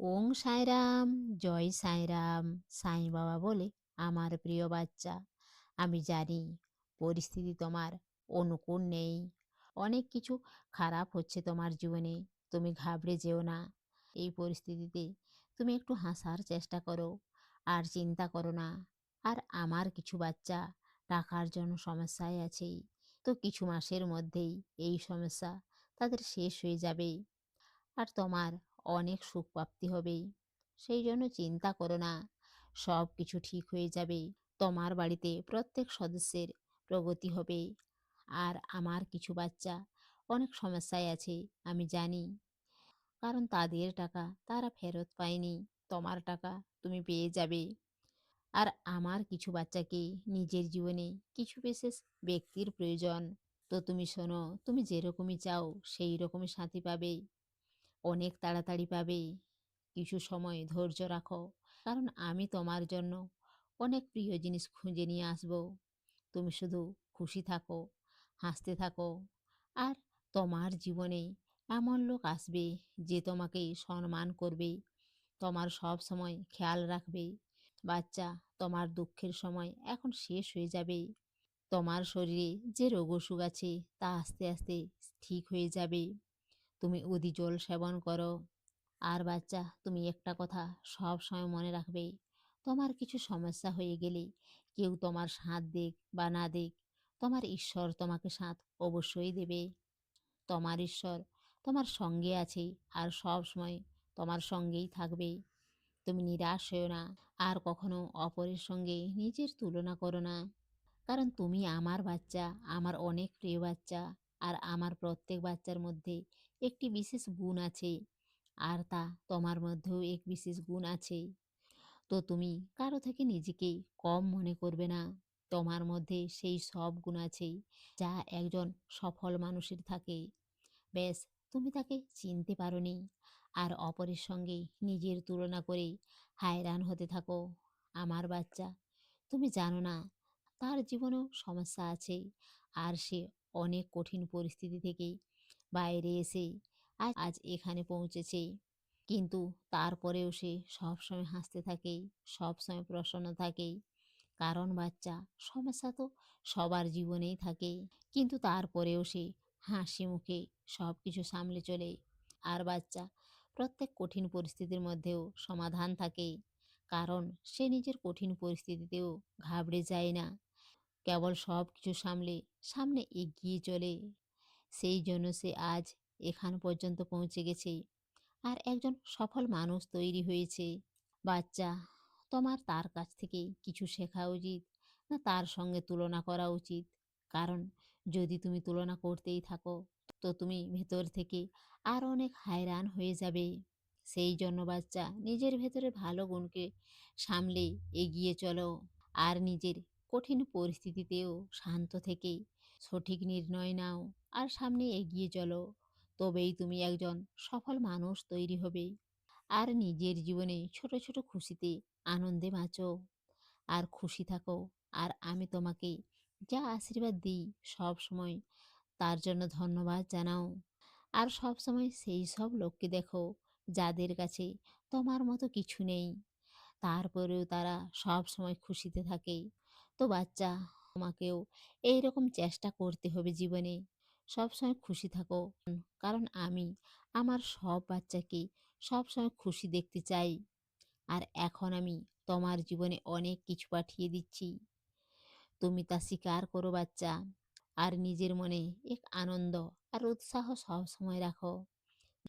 ওং সাইরাম জয় সাইরাম সাই বাবা বলে আমার প্রিয় বাচ্চা। আমি জানি পরিস্থিতি তোমার অনুকূল নেই। অনেক কিছু খারাপ হচ্ছে তোমার জীবনে, তুমি ঘাবড়ে যেও না। এই পরিস্থিতিতে তুমি একটু হাসার চেষ্টা করো আর চিন্তা করো না। আর আমার কিছু বাচ্চা টাকার জন্য সমস্যায় আছে। তো কিছু মাসের মধ্যেই এই সমস্যা তাদের শেষ হয়ে যাবে। আর তোমার অনেক সুখ প্রাপ্তি হবে সেই জন্য চিন্তা করো না। সব কিছু ঠিক হয়ে যাবে। তোমার বাড়িতে প্রত্যেক সদস্যের প্রগতি হবে। আর আমার কিছু বাচ্চা অনেক সমস্যায় আছে, আমি জানি। কারণ তাদের টাকা তারা ফেরত পায়নি। তোমার টাকা তুমি পেয়ে যাবে। আর আমার কিছু বাচ্চাকে নিজের জীবনে কিছু বিশেষ ব্যক্তির প্রয়োজন। তো তুমি শোনো, তুমি যেরকমই চাও সেই রকমই সাথী পাবে। অনেক তাড়াতাড়ি পাবে। কিছু সময় ধৈর্য রাখো। কারণ আমি তোমার জন্য অনেক প্রিয় জিনিস খুঁজে নিয়ে আসব। তুমি শুধু খুশি থাকো, হাসতে থাকো। আর তোমার জীবনে এমন লোক আসবে যে তোমাকে সম্মান করবে। তোমার সব সময় খেয়াল রাখবে। বাচ্চা, তোমার দুঃখের সময় এখন শেষ হয়ে যাবে। তোমার শরীরে যে রোগ অসুখ আছে, তা আস্তে আস্তে ঠিক হয়ে যাবে। তুমি উদি জল সেবন করো। আর বাচ্চা, তুমি একটা কথা সব সময় মনে রাখবে, তোমার কিছু সমস্যা হয়ে গেলে কেউ তোমার সাঁত দেখ বা না দেখ তোমার ঈশ্বর তোমাকে সাঁত অবশ্যই দেবে। তোমার ঈশ্বর তোমার সঙ্গে আছে আর সব সময় তোমার সঙ্গেই থাকবে। তুমি নিরাশ হও না, আর কখনো অপরের সঙ্গে নিজের তুলনা করো না। কারণ তুমি আমার বাচ্চা, আমার অনেক প্রিয় বাচ্চা, আর আমার প্রত্যেক বাচ্চার মধ্যে একটি বিশেষ গুণ আছে। আর তা তোমার মধ্যেও এক বিশেষ গুণ আছে। তো তুমি কারও থেকে নিজেকে কম মনে করবে না। তোমার মধ্যে সেই সব গুণ আছে যা একজন সফল মানুষের থাকে। ব্যাস, তুমি তাকে চিনতে পারোনি। আর অপরের সঙ্গে নিজের তুলনা করে হায়রান হতে থাকো। আমার বাচ্চা, তুমি জানো না, তার জীবনেও সমস্যা আছে। আর সে অনেক কঠিন পরিস্থিতি থেকে বাইরে এসে আজ আজ এখানে পৌঁছেছে কিন্তু তারপরেও সে সবসময় হাসতে থাকে সবসময় প্রসন্ন থাকে কারণ বাচ্চা সমস্যা তো সবার জীবনেই থাকে। কিন্তু তারপরেও সে হাসি মুখে সব কিছু সামলে চলে। আর বাচ্চা প্রত্যেক কঠিন পরিস্থিতির মধ্যেও সমাধান থাকে কারণ সে নিজের কঠিন পরিস্থিতিতেও ঘাবড়ে যায় না। কেবল সব কিছু সামলে সামনে এগিয়ে চলে। সেই জন্য সে আজ এখান পর্যন্ত পৌঁছে গেছে আর একজন সফল মানুষ তৈরি হয়েছে। বাচ্চা তোমার তার কাছ থেকে কিছু শেখা উচিত না তার সঙ্গে তুলনা করা উচিত। কারণ যদি তুমি তুলনা করতেই থাকো, তো তুমি ভেতর থেকে আর অনেক হায়রান হয়ে যাবে। সেই জন্য বাচ্চা, নিজের ভেতরে ভালো গুণকে সামলে এগিয়ে চলো আর নিজের কঠিন পরিস্থিতিতেও শান্ত থেকে সঠিক নির্ণয় নাও। আর সামনে এগিয়ে চলো। তবেই তুমি একজন সফল মানুষ তৈরি হবে। আর নিজের জীবনে ছোট ছোট খুশিতে আনন্দে বাঁচো। আর খুশি থাকো। আর আমি তোমাকে যা আশীর্বাদ দিই সব সময় তার জন্য ধন্যবাদ জানাও। আর সব সময় সেই সব লোককে দেখো যাদের কাছে তোমার মতো কিছু নেই। তারপরেও তারা সব সময় খুশিতে থাকে। তো বাচ্চা, তোমাকেও এই রকম চেষ্টা করতে হবে জীবনে। সবসময় খুশি থাকো। কারণ আমি, আমার সব বাচ্চাকে সবসময় খুশি দেখতে চাই। আর এখন আমি তোমার জীবনে অনেক কিছু পাঠিয়ে দিচ্ছি। তুমি তা স্বীকার করো বাচ্চা। আর নিজের মনে এক আনন্দ আর উৎসাহ সবসময় রাখো।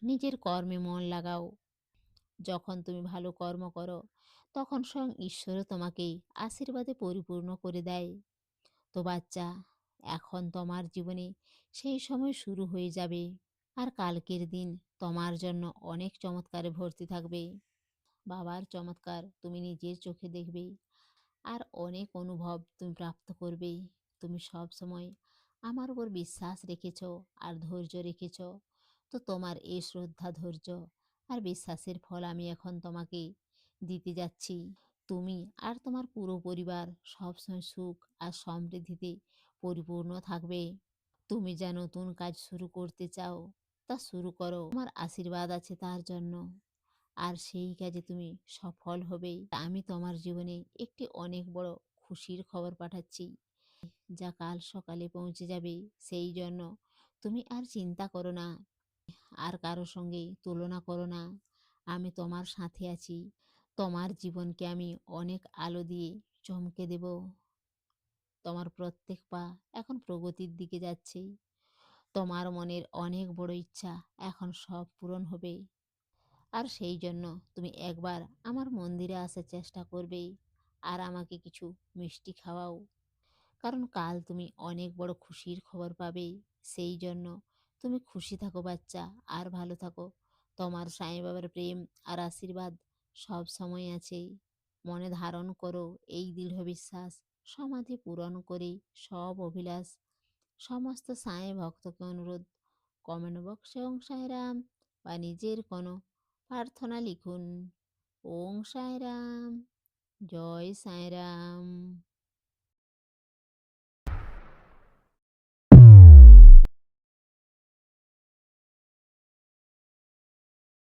নিজের কর্মে মন লাগাও। যখন তুমি ভালো কর্ম করো, তখন স্বয়ং ঈশ্বরও তোমাকে আশীর্বাদে পরিপূর্ণ করে দেয়। তো বাচ্চা এখন তোমার জীবনে সেই সময় শুরু হয়ে যাবে। আর কালকের দিন তোমার জন্য অনেক চমৎকারে ভর্তি থাকবে। বাবার চমৎকার তুমি নিজের চোখে দেখবে। আর অনেক অনুভব তুমি প্রাপ্ত করবে। তুমি সব সময় আমার উপর বিশ্বাস রেখেছ আর ধৈর্য রেখেছ। তো তোমার এই শ্রদ্ধা, ধৈর্য আর বিশ্বাসের ফল আমি এখন তোমাকে দিতে যাচ্ছি। তুমি আর তোমার পুরো পরিবার সবসময় সুখ আর সমৃদ্ধিতে পরিপূর্ণ থাকবে তুমি যা নতুন কাজ শুরু করতে চাও তা শুরু করো আমার আশীর্বাদ আছে তার জন্য আর সেই কাজে তুমি সফল হবেই। আমি তোমার জীবনে একটি অনেক বড় খুশির খবর পাঠাচ্ছি, যা কাল সকালে পৌঁছে যাবে। সেই জন্য তুমি আর চিন্তা করো না, আর কারও সঙ্গে তুলনা করো না। আমি তোমার সাথে আছি। তোমার জীবনকে আমি অনেক আলো দিয়ে চমকে দেব। তোমার প্রত্যেক পা এখন প্রগতির দিকে যাচ্ছে। তোমার মনের অনেক বড় ইচ্ছা এখন সব পূরণ হবে। আর সেই জন্য তুমি একবার আমার মন্দিরে আসার চেষ্টা করবে আর আমাকে কিছু মিষ্টি খাওয়াও। কারণ কাল তুমি অনেক বড় খুশির খবর পাবে। সেই জন্য তুমি খুশি থাকো বাচ্চা, আর ভালো থাকো। তোমার সাঁই বাবার প্রেম আর আশীর্বাদ সব সময় আছে। মনে ধারণ করো এই দৃঢ় বিশ্বাস, সমাধি পূরণ করে সব অভিলাষ। সমস্ত সাঁয়ে ভক্তকে অনুরোধ, কমেন্ট বক্সে ওং সাঁয়রাম বা নিজের কোনো প্রার্থনা লিখুন। ওং সাঁয়রাম জয় সাঁইরাম।